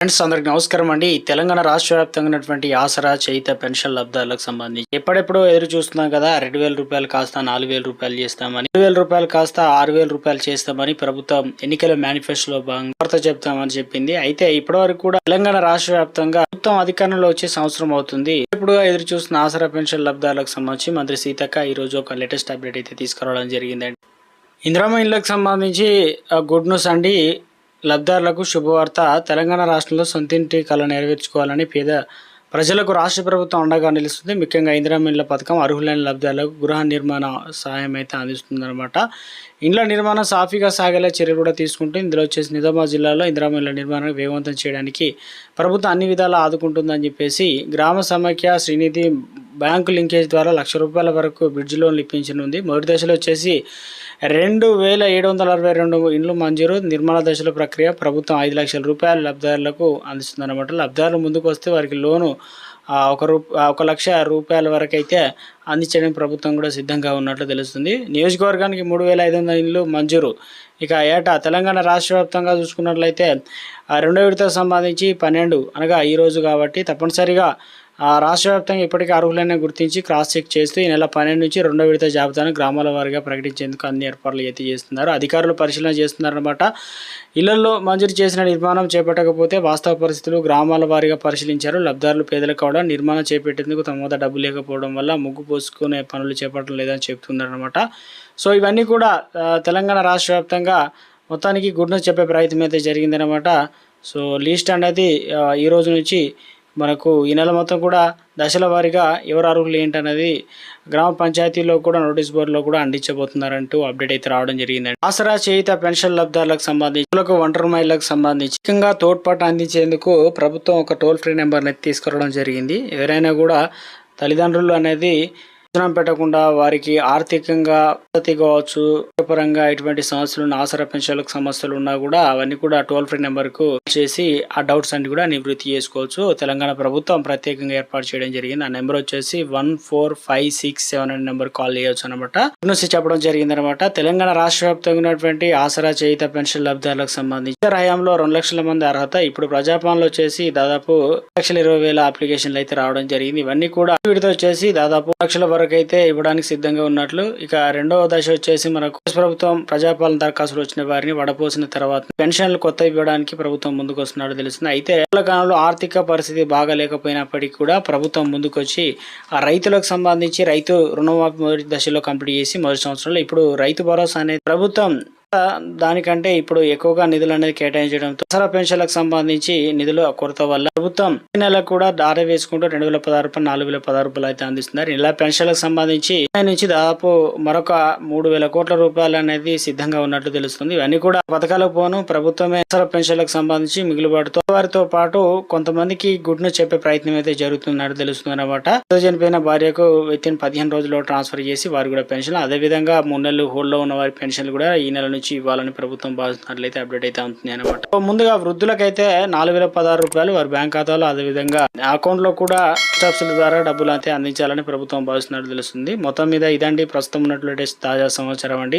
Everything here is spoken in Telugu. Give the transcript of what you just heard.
ఫ్రెండ్స్ అందరికి నమస్కారం అండి. తెలంగాణ రాష్ట్ర వ్యాప్తంగా ఉన్నటువంటి ఆసరా చైత పెన్షన్ లబ్ధాలకు సంబంధించి ఎప్పుడెప్పుడో ఎదురు చూస్తున్నాం కదా రెండు వేల రూపాయలు కాస్త నాలుగు వేల రూపాయలు చేస్తామని రెండు వేల రూపాయలు కాస్త ఆరు వేల రూపాయలు చేస్తామని ప్రభుత్వం ఎన్నికల మేనిఫెస్టోలో భాగంగా వార్త చెప్తామని చెప్పింది. అయితే ఇప్పటివరకు కూడా తెలంగాణ రాష్ట్ర వ్యాప్తంగా ప్రభుత్వం అధికారంలో వచ్చే సంవత్సరం అవుతుంది. ఇప్పుడు ఎదురు చూస్తున్న ఆసరా పెన్షన్ లబ్ధాలకు సంబంధించి మంత్రి సీతక్క ఈ రోజు ఒక లేటెస్ట్ అప్డేట్ అయితే తీసుకురావడం జరిగిందండి. ఇందిరామ ఇళ్ళకు సంబంధించి ఆ, గుడ్ న్యూస్ అండి. లబ్ధారులకు శుభవార్త. తెలంగాణ రాష్ట్రంలో సొంతింటి కళ నెరవేర్చుకోవాలని పేద ప్రజలకు రాష్ట్ర ప్రభుత్వం అండగా నిలుస్తుంది. ముఖ్యంగా ఇందిరామిళ్ళ పథకం అర్హులైన లబ్ధాలకు గృహ నిర్మాణ సహాయం అయితే అందిస్తుందన్నమాట. ఇండ్ల నిర్మాణం సాఫీగా సాగేలా చర్యలు కూడా తీసుకుంటూ ఇందులో వచ్చేసి నిజామాబాద్ జిల్లాలో ఇందిరామిళ్ళ నిర్మాణం వేగవంతం చేయడానికి ప్రభుత్వం అన్ని విధాలా ఆదుకుంటుందని చెప్పేసి గ్రామ సమాఖ్య శ్రీనిధి బ్యాంకు లింకేజ్ ద్వారా లక్ష రూపాయల వరకు బ్రిడ్జ్ లోన్లు ఇప్పించనుంది. మొదటి దశలో వచ్చేసి రెండు వేల ఏడు వందల అరవై రెండు ఇండ్లు మంజూరు నిర్మాణ దశల ప్రక్రియ ప్రభుత్వం ఐదు లక్షల రూపాయలు లబ్ధిదారులకు అందిస్తుందన్నమాట. లబ్ధిదారులు ముందుకు వస్తే వారికి లోను ఒక రూ ఒక లక్ష రూపాయల వరకు అయితే అందించడానికి ప్రభుత్వం కూడా సిద్ధంగా ఉన్నట్లు తెలుస్తుంది. నియోజకవర్గానికి మూడు వేల ఐదు వందల ఇండ్లు మంజూరు. ఇక ఏటా తెలంగాణ రాష్ట్ర వ్యాప్తంగా చూసుకున్నట్లయితే ఆ రెండో విడతకు సంబంధించి పన్నెండు అనగా ఈ రోజు కాబట్టి తప్పనిసరిగా రాష్ట్ర వ్యాప్తంగా ఇప్పటికీ అర్హులైన గుర్తించి క్రాస్ చెక్ చేస్తూ ఈ నెల పన్నెండు నుంచి రెండో విడత జాబితాను గ్రామాల వారిగా ప్రకటించేందుకు అన్ని ఏర్పాట్లు అయితే చేస్తున్నారు. అధికారులు పరిశీలన చేస్తున్నారన్నమాట. ఇళ్ళలో మంజూరు చేసిన నిర్మాణం చేపట్టకపోతే వాస్తవ పరిస్థితులు గ్రామాల వారిగా పరిశీలించారు. లబ్ధారులు పేదలు కావడం నిర్మాణం చేపట్టేందుకు తమ వద్ద డబ్బు లేకపోవడం వల్ల ముగ్గు పోసుకునే పనులు చేపట్టడం లేదని చెప్తున్నారన్నమాట. సో ఇవన్నీ కూడా తెలంగాణ రాష్ట్ర వ్యాప్తంగా మొత్తానికి గుడ్ న్యూస్ చెప్పే ప్రయత్నం అయితే జరిగిందనమాట సో లీస్ట్ అనేది ఈ రోజు నుంచి మనకు ఈ నెల మొత్తం కూడా దశల వారీగా ఎవరు అర్హులు ఏంటనేది గ్రామ పంచాయతీలో కూడా నోటీస్ బోర్డులో కూడా అందించబోతున్నారంటూ అప్డేట్ అయితే రావడం జరిగిందండి. ఆసరా చేయిత పెన్షన్ లబ్ధారులకు సంబంధించి ఒంటరి మహిళలకు సంబంధించి ముఖ్యంగా తోడ్పాటు అందించేందుకు ప్రభుత్వం ఒక టోల్ ఫ్రీ నెంబర్ని తీసుకురావడం జరిగింది. ఎవరైనా కూడా తల్లిదండ్రులు అనేది అంచనా పెట్టకుండా వారికి ఆర్థికంగా పద్ధతి కావచ్చు పరంగా ఎటువంటి సమస్యలు ఉన్న ఆసరా పెన్షన్లకు సమస్యలు ఉన్నా కూడా అవన్నీ కూడా టోల్ ఫ్రీ నెంబర్కు చేసి ఆ డౌట్స్ అన్ని కూడా నివృత్తి చేసుకోవచ్చు. తెలంగాణ ప్రభుత్వం ప్రత్యేకంగా ఏర్పాటు చేయడం జరిగింది. ఆ నెంబర్ వచ్చేసి one four five six seven అనే నెంబర్ కాల్ చేయొచ్చు అనమాట నుంచి చెప్పడం జరిగింది అనమాట తెలంగాణ రాష్ట్ర వ్యాప్తంగా ఉన్నటువంటి ఆసరా చేయిత పెన్షన్ లబ్ధారులకు సంబంధించి హయాంలో రెండు లక్షల మంది అర్హత. ఇప్పుడు ప్రజాపాలన వచ్చేసి దాదాపు లక్షల ఇరవై వేల అప్లికేషన్లు అయితే రావడం జరిగింది. ఇవన్నీ కూడా వీటితో వచ్చేసి దాదాపు లక్షల వరకు అయితే ఇవ్వడానికి సిద్ధంగా ఉన్నట్లు ఇక రెండవ దశ వచ్చేసి మనకు ప్రభుత్వం ప్రజాపాలన దరఖాస్తులు వచ్చిన వారిని వడపోసిన తర్వాత పెన్షన్లు కొత్త ఇవ్వడానికి ప్రభుత్వం ముందుకు వస్తున్నాడు తెలుస్తుంది. అయితే కాలంలో ఆర్థిక పరిస్థితి బాగా లేకపోయినప్పటికీ కూడా ప్రభుత్వం ముందుకొచ్చి ఆ రైతులకు సంబంధించి రైతు రుణమాఫీ మొదటి దశలో కంప్లీట్ చేసి మొదటి సంవత్సరంలో ఇప్పుడు రైతు భరోసా అనేది ప్రభుత్వం దానికంటే ఇప్పుడు ఎక్కువగా నిధులు అనేది కేటాయించడంతో దసరా పెన్షన్లకు సంబంధించి నిధుల కొరత వల్ల ప్రభుత్వం ఈ నెల కూడా దారి వేసుకుంటూ రెండు వేల పదహారు రూపాయలు నాలుగు వేల పదహారు రూపాయలు అయితే అందిస్తున్నారు. ఇలా పెన్షన్లకు సంబంధించి నుంచి దాదాపు మరొక మూడు వేల కోట్ల రూపాయలు అనేది సిద్ధంగా ఉన్నట్లు తెలుస్తుంది. ఇవన్నీ కూడా పథకాలకు పోను ప్రభుత్వమే దసరా పెన్షన్లకు సంబంధించి మిగులుబాటుతో వారితో పాటు కొంతమందికి గుడ్ చెప్పే ప్రయత్నం అయితే జరుగుతున్నట్టు తెలుస్తుంది అనమాట చనిపోయిన భార్యకు విత్ ఇన్ పదిహేను రోజుల్లో ట్రాన్స్ఫర్ చేసి వారు కూడా పెన్షన్ అదే విధంగా మూడు నెలలు హోల్డ్లో ఉన్న వారి పెన్షన్లు కూడా ఈ నెల నుంచి ఇవ్వాలని ప్రభుత్వం భావిస్తున్నట్లయితే అప్డేట్ అయితే అవుతుంది అనమాట ముందుగా వృద్ధులకైతే నాలుగు వేల పదహారు రూపాయలు వారి బ్యాంక్ ఖాతాలో అదే విధంగా అకౌంట్లో కూడా స్టాప్స్ల ద్వారా డబ్బులు అయితే అందించాలని ప్రభుత్వం భావిస్తున్నట్టు తెలుస్తుంది. మొత్తం మీద ఇదండి. ప్రస్తుతం ఉన్నటువంటి తాజా సమాచారం అండి.